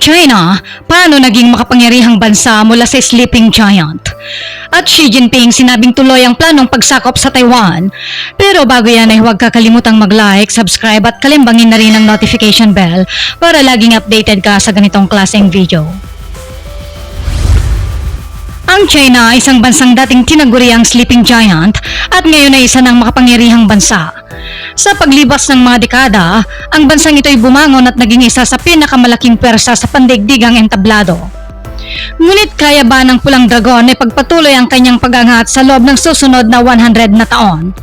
China, paano naging makapangyarihang bansa mula sa sleeping giant? At Xi Jinping sinabing tuloy ang planong pagsakop sa Taiwan. Pero bago yan ay huwag kakalimutang mag-like, subscribe at kalimbangin na rin ang notification bell para laging updated ka sa ganitong klaseng video. Ang China ay isang bansang dating tinaguriang sleeping giant at ngayon ay isa ng makapangyarihang bansa. Sa paglibas ng mga dekada, ang bansang ito ay bumangon at naging isa sa pinakamalaking pwersa sa pandaigdigang entablado. Ngunit kaya ba ng Pulang Dragon ay pagpatuloy ang kanyang pag-angat sa loob ng susunod na 100 na taon?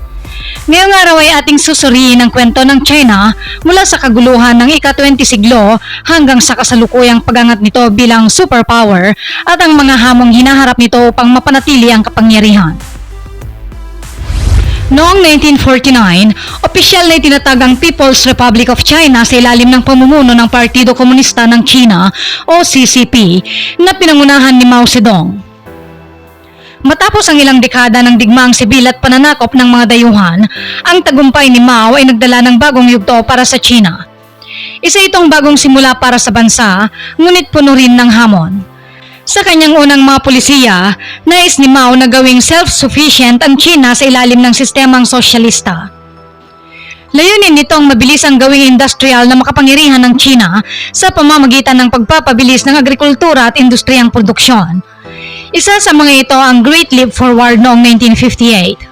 Ngayong araw ay ating susuriin ang kwento ng China mula sa kaguluhan ng ika-20 siglo hanggang sa kasalukuyang pagangat nito bilang superpower at ang mga hamong hinaharap nito upang mapanatili ang kapangyarihan. Noong 1949, opisyal na itinatag ang People's Republic of China sa ilalim ng pamumuno ng Partido Komunista ng China o CCP na pinangunahan ni Mao Zedong. Matapos ang ilang dekada ng digmaang sibil at pananakop ng mga dayuhan, ang tagumpay ni Mao ay nagdala ng bagong yugto para sa China. Isa itong bagong simula para sa bansa, ngunit puno rin ng hamon. Sa kanyang unang mga polisiya, nais ni Mao na gawing self-sufficient ang China sa ilalim ng sistemang sosyalista. Layunin mabilis ang gawing industrial na makapangyarihan ng China sa pamamagitan ng pagpapabilis ng agrikultura at industriyang produksyon. Isa sa mga ito ang Great Leap Forward noong 1958.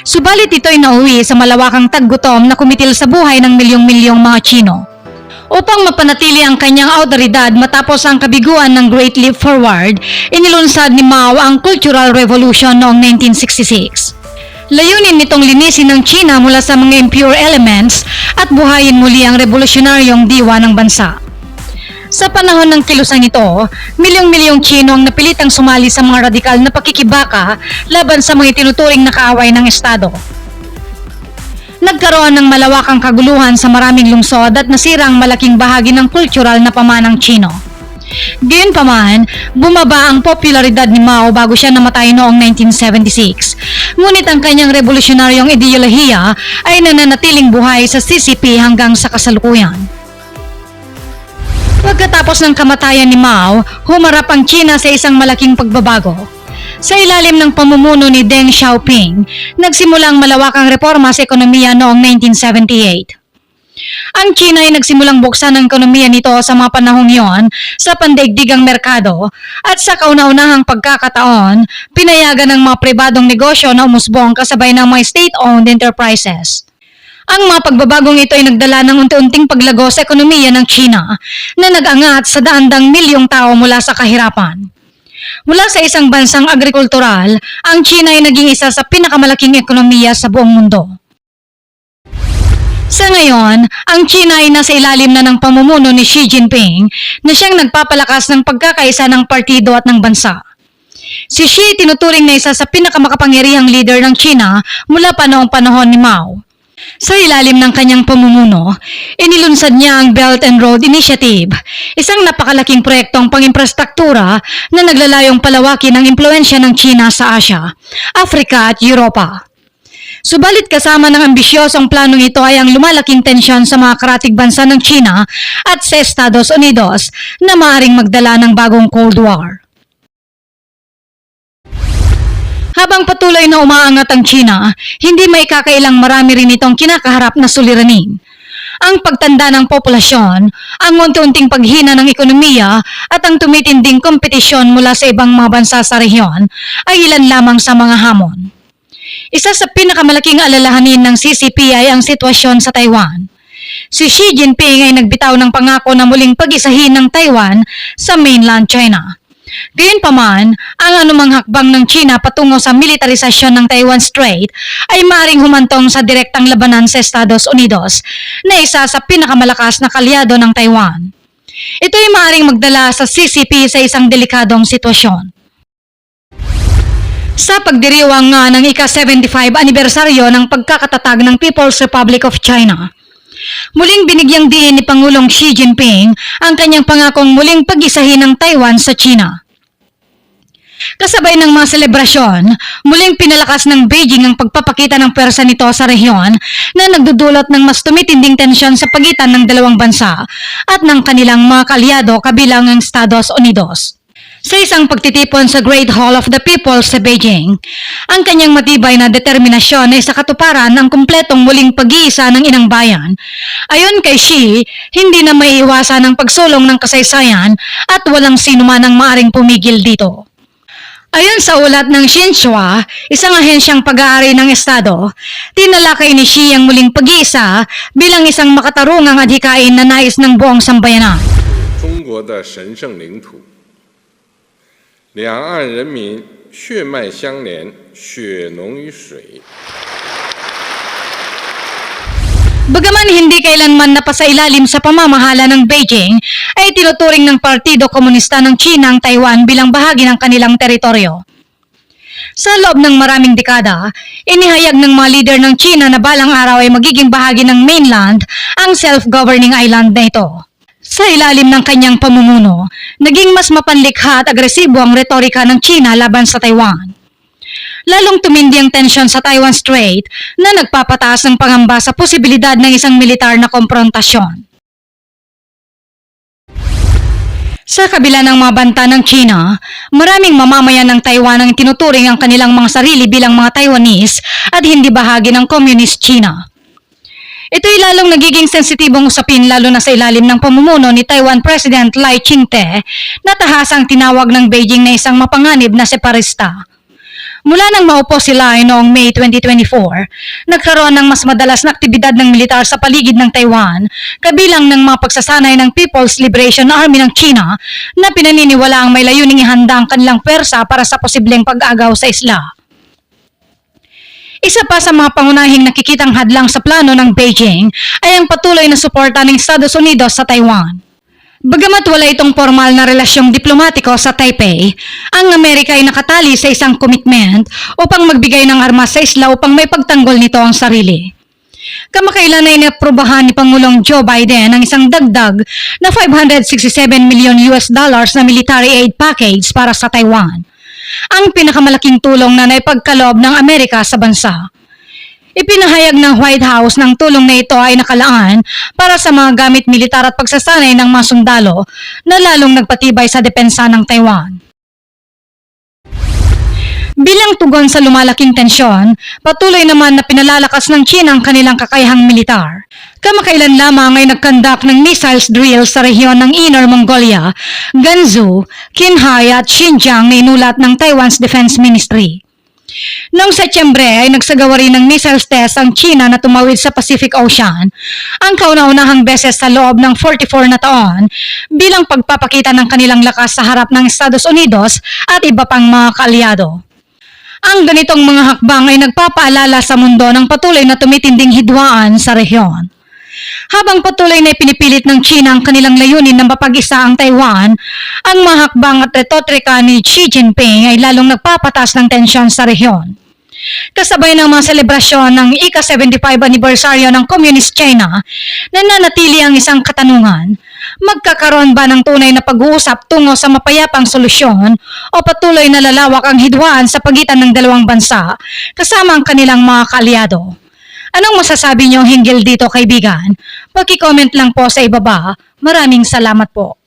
Subalit ito ay nauwi sa malawakang taggutom na kumitil sa buhay ng milyong-milyong mga Chino. Upang mapanatili ang kanyang autoridad matapos ang kabiguan ng Great Leap Forward, inilunsad ni Mao ang Cultural Revolution noong 1966. Layunin nitong linisin ng China mula sa mga impure elements at buhayin muli ang revolusyonaryong diwa ng bansa. Sa panahon ng kilusang ito, milyong-milyong Chino ang napilitang sumali sa mga radikal na pakikibaka laban sa mga tinuturing na kaaway ng Estado. Nagkaroon ng malawakang kaguluhan sa maraming lungsod at nasira ang malaking bahagi ng kultural na pamanang Chino. Gayunpaman, bumaba ang popularidad ni Mao bago siya namatay noong 1976. Ngunit ang kanyang revolusyonaryong ideolohiya ay nananatiling buhay sa CCP hanggang sa kasalukuyan. Pagkatapos ng kamatayan ni Mao, humarap ang China sa isang malaking pagbabago. Sa ilalim ng pamumuno ni Deng Xiaoping, nagsimula ang malawakang reforma sa ekonomiya noong 1978. Ang China ay nagsimulang buksan ang ekonomiya nito sa mga panahong iyon sa pandaigdigang merkado at sa kauna-unahang pagkakataon, pinayagan ng mga pribadong negosyo na umusbong kasabay ng mga state-owned enterprises. Ang mga pagbabagong ito ay nagdala ng unti-unting paglago sa ekonomiya ng China na nag-angat sa daandang milyong tao mula sa kahirapan. Mula sa isang bansang agrikultural, ang China ay naging isa sa pinakamalaking ekonomiya sa buong mundo. Sa ngayon, ang China ay nasa ilalim na ng pamumuno ni Xi Jinping na siyang nagpapalakas ng pagkakaisa ng partido at ng bansa. Si Xi tinuturing na isa sa pinakamakapangyarihang leader ng China mula pa noong panahon ni Mao. Sa ilalim ng kanyang pamumuno, inilunsad niya ang Belt and Road Initiative, isang napakalaking proyektong pang-imprastruktura na naglalayong palawakin ang impluensya ng China sa Asia, Africa at Europa. Subalit kasama ng ambisyosong planong ito ay ang lumalaking tensyon sa mga karatig bansa ng China at sa Estados Unidos na maaring magdala ng bagong Cold War. Habang patuloy na umaangat ang China, hindi may kakailang marami rin itong kinakaharap na suliranin. Ang pagtanda ng populasyon, ang unti-unting paghina ng ekonomiya at ang tumitinding kompetisyon mula sa ibang mga bansa sa rehiyon ay ilan lamang sa mga hamon. Isa sa pinakamalaking alalahanin ng CCP ay ang sitwasyon sa Taiwan. Si Xi Jinping ay nagbitaw ng pangako na muling pag-isahin ng Taiwan sa mainland China. Gayunpaman, ang anumang hakbang ng China patungo sa militarisasyon ng Taiwan Strait ay maring humantong sa direktang labanan sa Estados Unidos na isa sa pinakamalakas na kalyado ng Taiwan. Ito ay maring magdala sa CCP sa isang delikadong sitwasyon. Sa pagdiriwang nga ng ika-75 anibersaryo ng pagkakatatag ng People's Republic of China, muling binigyang diin ni Pangulong Xi Jinping ang kanyang pangakong muling pag-isahin ng Taiwan sa China. Kasabay ng mga selebrasyon, muling pinalakas ng Beijing ang pagpapakita ng pwersa nito sa rehiyon na nagdudulot ng mas tumitinding tensyon sa pagitan ng dalawang bansa at ng kanilang mga kalyado kabilang ang Estados Unidos. Sa isang pagtitipon sa Great Hall of the People sa Beijing, ang kanyang matibay na determinasyon ay sa katuparan ng kumpletong muling pag-iisa ng inang bayan. Ayon kay Xi, hindi na maiiwasan ang pagsulong ng kasaysayan at walang sino man ang maaring pumigil dito. Ayon sa ulat ng Xinhua, isang ahensyang pag-aari ng Estado, tinalakay ni Xi ang muling pag-iisa bilang isang makatarungang adhikain na nais ng buong sambayanan. 中国的神圣领土， 两岸人民血脉相连，血浓于水。 Bagaman hindi kailanman napasailalim sa pamamahala ng Beijing, ay tinuturing ng Partido Komunista ng China ang Taiwan bilang bahagi ng kanilang teritoryo. Sa loob ng maraming dekada, inihayag ng mga leader ng China na balang araw ay magiging bahagi ng mainland ang self-governing island na ito. Sa ilalim ng kanyang pamumuno, naging mas mapanlikha at agresibo ang retorika ng China laban sa Taiwan lalong tumindi ang tensyon sa Taiwan Strait na nagpapataas ng pangamba sa posibilidad ng isang militar na komprontasyon. Sa kabila ng mga banta ng China, maraming mamamayan ng Taiwan ang tinuturing ang kanilang mga sarili bilang mga Taiwanese at hindi bahagi ng Communist China. Ito'y lalong nagiging sensitibong usapin lalo na sa ilalim ng pamumuno ni Taiwan President Lai Ching-te na tahasang tinawag ng Beijing na isang mapanganib na separista. Mula nang maupo si Lai noong May 2024, nagkaroon ng mas madalas na aktibidad ng militar sa paligid ng Taiwan, kabilang ng mga pagsasanay ng People's Liberation Army ng China na pinaniniwala ang may layuning ihanda ang kanilang pwersa para sa posibleng pag-agaw sa isla. Isa pa sa mga pangunahing nakikitang hadlang sa plano ng Beijing ay ang patuloy na suporta ng Estados Unidos sa Taiwan. Bagamat wala itong formal na relasyong diplomatiko sa Taipei, ang Amerika ay nakatali sa isang commitment upang magbigay ng armas sa isla upang may pagtanggol nito ang sarili. Kamakailan ay naprobahan ni Pangulong Joe Biden ang isang dagdag na 567 million US dollars na military aid package para sa Taiwan. Ang pinakamalaking tulong na naipagkaloob ng Amerika sa bansa. Ipinahayag ng White House ng tulong na ito ay nakalaan para sa mga gamit militar at pagsasanay ng mga sundalo na lalong nagpatibay sa depensa ng Taiwan. Bilang tugon sa lumalaking tensyon, patuloy naman na pinalalakas ng China ang kanilang kakayahang militar. Kamakailan lamang ay nagkandak ng missiles drill sa rehiyon ng Inner Mongolia, Gansu, Qinghai at Xinjiang na inulat ng Taiwan's Defense Ministry. Noong Setyembre ay nagsagawa rin ng missiles test ang China na tumawid sa Pacific Ocean, ang kauna-unahang beses sa loob ng 44 na taon bilang pagpapakita ng kanilang lakas sa harap ng Estados Unidos at iba pang mga kaalyado. Ang ganitong mga hakbang ay nagpapaalala sa mundo ng patuloy na tumitinding hidwaan sa rehiyon. Habang patuloy na ipinipilit ng China ang kanilang layunin na mapag-isa ang Taiwan, ang mga hakbang at retorika ni Xi Jinping ay lalong nagpapatas ng tensyon sa rehiyon. Kasabay ng mga selebrasyon ng ika-75 anibersaryo ng Communist China, nananatili ang isang katanungan, magkakaroon ba ng tunay na pag-uusap tungo sa mapayapang solusyon o patuloy na lalawak ang hidwaan sa pagitan ng dalawang bansa kasama ang kanilang mga kaalyado? Anong masasabi niyo hinggil dito kaibigan? Paki-comment lang po sa ibaba. Maraming salamat po.